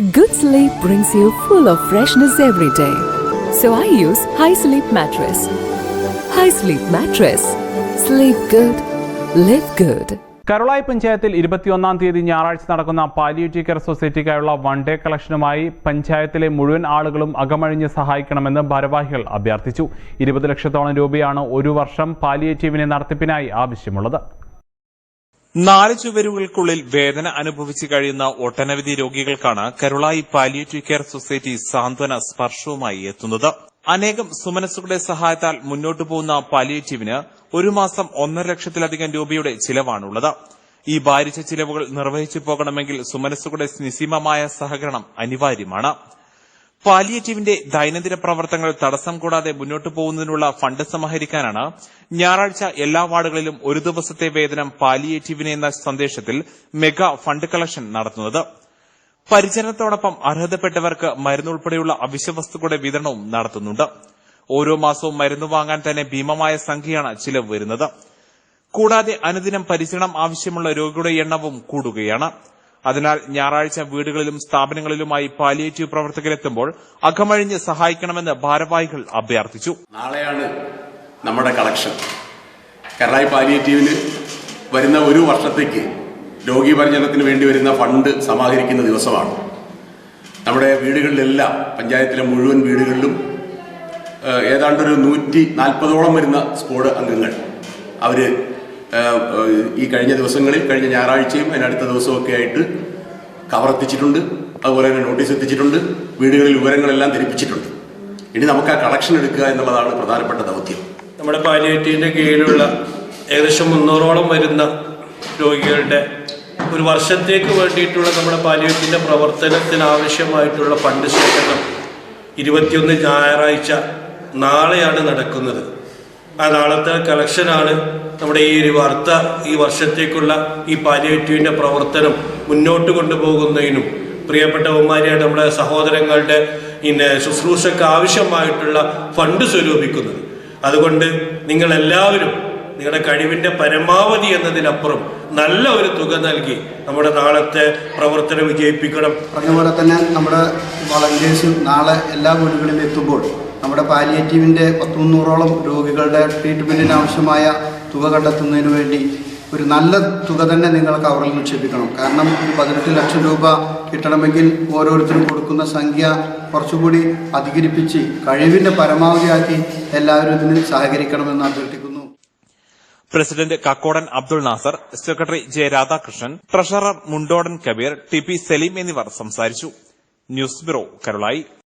Good sleep brings you full of freshness every day. So I use High Sleep Mattress. High Sleep Mattress. Sleep good. Live good. Karulai പഞ്ചായത്തിൽ ഇരുപത്തിയൊന്നാം തീയതി ഞായറാഴ്ച നടക്കുന്ന palliative care സൊസൈറ്റിക്കായുള്ള one day കളക്ഷനുമായി പഞ്ചായത്തിലെ മുഴുവൻ ആളുകളും അകമഴിഞ്ഞ് സഹായിക്കണമെന്ന് ഭാരവാഹികൾ അഭ്യർത്ഥിച്ചു ഇരുപത് ലക്ഷത്തോളം രൂപയാണ് ഒരു വർഷം പാലിയേറ്റീവിനെ നടത്തിപ്പിനായി ആവശ്യമുള്ളത് നാല് ചുവരുകൾക്കുള്ളിൽ വേദന അനുഭവിച്ചു കഴിയുന്ന ഒട്ടനവധി രോഗികൾക്കാണ് കരുളായി പാലിയേറ്റീവ് കെയർ സൊസൈറ്റി സാന്ത്വന സ്പർശവുമായി എത്തുന്നത്. അനേകം സുമനസ്സുകളുടെ സഹായത്താൽ മുന്നോട്ടു പോകുന്ന പാലിയേറ്റീവിന് ഒരു മാസം ഒന്നര ലക്ഷത്തിലധികം രൂപയുടെ ചിലവാണുള്ളത്. ഈ ഭാരിച്ച ചിലവുകൾ നിർവഹിച്ചു പോകണമെങ്കിൽ സുമനസ്സുകളുടെ നിസീമമായ സഹകരണം അനിവാര്യമാണ്. പാലിയേറ്റീവിന്റെ ദൈനംദിന പ്രവർത്തനങ്ങൾ തടസ്സം കൂടാതെ മുന്നോട്ടു പോകുന്നതിനുള്ള ഫണ്ട് സമാഹരിക്കാനാണ് ഞായറാഴ്ച എല്ലാ വാർഡുകളിലും ഒരു ദിവസത്തെ വേതനം പാലിയേറ്റീവിന് എന്ന സന്ദേശത്തിൽ മെഗാ ഫണ്ട് കളക്ഷൻ നടത്തുന്നത്. പരിചരണത്തോടൊപ്പം അർഹതപ്പെട്ടവർക്ക് മരുന്നുൾപ്പെടെയുള്ള അവശ്യവസ്തുക്കളുടെ വിതരണവും നടത്തുന്നുണ്ട്. ഓരോ മാസവും മരുന്ന് വാങ്ങാൻ തന്നെ ഭീമമായ സംഖ്യയാണ് ചിലവ് വരുന്നത്. കൂടാതെ അനുദിനം പരിചരണം ആവശ്യമുള്ള രോഗികളുടെ എണ്ണവും കൂടുകയാണ്. അതിനാൽ ഞായറാഴ്ച വീടുകളിലും സ്ഥാപനങ്ങളിലുമായി പാലിയേറ്റീവ് പ്രവർത്തകരെത്തുമ്പോൾ അകമഴിഞ്ഞ് സഹായിക്കണമെന്ന് ഭാരവാഹികൾ അഭ്യർത്ഥിച്ചു. നാളെയാണ് നമ്മുടെ കളക്ഷൻ. കരായി പാലിയേറ്റീവിന് വരുന്ന ഒരു വർഷത്തേക്ക് രോഗി പരിചരണത്തിന് വേണ്ടി വരുന്ന ഫണ്ട് സമാഹരിക്കുന്ന ദിവസമാണ്. നമ്മുടെ വീടുകളിലെല്ലാം പഞ്ചായത്തിലെ മുഴുവൻ വീടുകളിലും ഏതാണ്ടൊരു നൂറ്റി നാൽപ്പതോളം വരുന്ന സ്കോഡ് അംഗങ്ങൾ അവർ ഈ കഴിഞ്ഞ ദിവസങ്ങളിൽ കഴിഞ്ഞ ഞായറാഴ്ചയും അതിനടുത്ത ദിവസമൊക്കെ ആയിട്ട് കവർത്തിച്ചിട്ടുണ്ട്. അതുപോലെ തന്നെ നോട്ടീസ് എത്തിച്ചിട്ടുണ്ട്. വീടുകളിൽ വിവരങ്ങളെല്ലാം ധരിപ്പിച്ചിട്ടുണ്ട്. ഇനി നമുക്ക് ആ കളക്ഷൻ എടുക്കുക എന്നുള്ളതാണ് പ്രധാനപ്പെട്ട ദൗത്യം. നമ്മുടെ പാലിയേറ്റീവിന്റെ കീഴിലുള്ള ഏകദേശം മുന്നൂറോളം വരുന്ന രോഗികളുടെ ഒരു വർഷത്തേക്ക് വേണ്ടിയിട്ടുള്ള നമ്മുടെ പാലിയേറ്റീവിന്റെ പ്രവർത്തനത്തിന് ആവശ്യമായിട്ടുള്ള ഫണ്ട് ശേഖരണം ഇരുപത്തിയൊന്ന് ഞായറാഴ്ച നാളെയാണ് നടക്കുന്നത്. ആ നാളത്തെ കളക്ഷനാണ് നമ്മുടെ ഈ ഒരു വാർത്ത ഈ വർഷത്തേക്കുള്ള ഈ പാലിയേറ്റീവിന്റെ പ്രവർത്തനം മുന്നോട്ട് കൊണ്ടുപോകുന്നതിനും പ്രിയപ്പെട്ട ഉമ്മാരിയായിട്ട് നമ്മുടെ സഹോദരങ്ങളുടെ പിന്നെ ശുശ്രൂഷക്ക് ആവശ്യമായിട്ടുള്ള ഫണ്ട് സ്വരൂപിക്കുന്നത്. അതുകൊണ്ട് നിങ്ങൾ എല്ലാവരും നിങ്ങളുടെ കഴിവിന്റെ പരമാവധി എന്നതിനപ്പുറം നല്ല ഒരു തുക നൽകി നമ്മുടെ നാളത്തെ പ്രവർത്തനം വിജയിപ്പിക്കണം. പറഞ്ഞ തന്നെ നമ്മുടെ വളണ്ടിയേഴ്സ് നാളെ എല്ലാ വീടുകളിലും എത്തുമ്പോൾ നമ്മുടെ പാലിയേറ്റീവിന്റെ പത്ത് മുന്നൂറോളം രോഗികളുടെ ട്രീറ്റ്മെന്റിന് ആവശ്യമായ തുക കണ്ടെത്തുന്നതിന് വേണ്ടി ഒരു നല്ല തുക തന്നെ നിങ്ങൾ കവറിൽ നിക്ഷേപിക്കണം. കാരണം ഒരു പതിനെട്ട് ലക്ഷം രൂപ കിട്ടണമെങ്കിൽ ഓരോരുത്തരും കൊടുക്കുന്ന സംഖ്യ കുറച്ചുകൂടി അധികരിപ്പിച്ച് കഴിവിന്റെ പരമാവധിയാക്കി എല്ലാവരും ഇതിന് സഹകരിക്കണമെന്ന് അഭ്യർത്ഥിക്കുന്നു. President Kakkodan Abdul Nasar secretary J Radhakrishnan treasurer Mundodan Kabeer T P Saleem എന്നിവർ സംസാരിച്ചു. News bureau Karulai.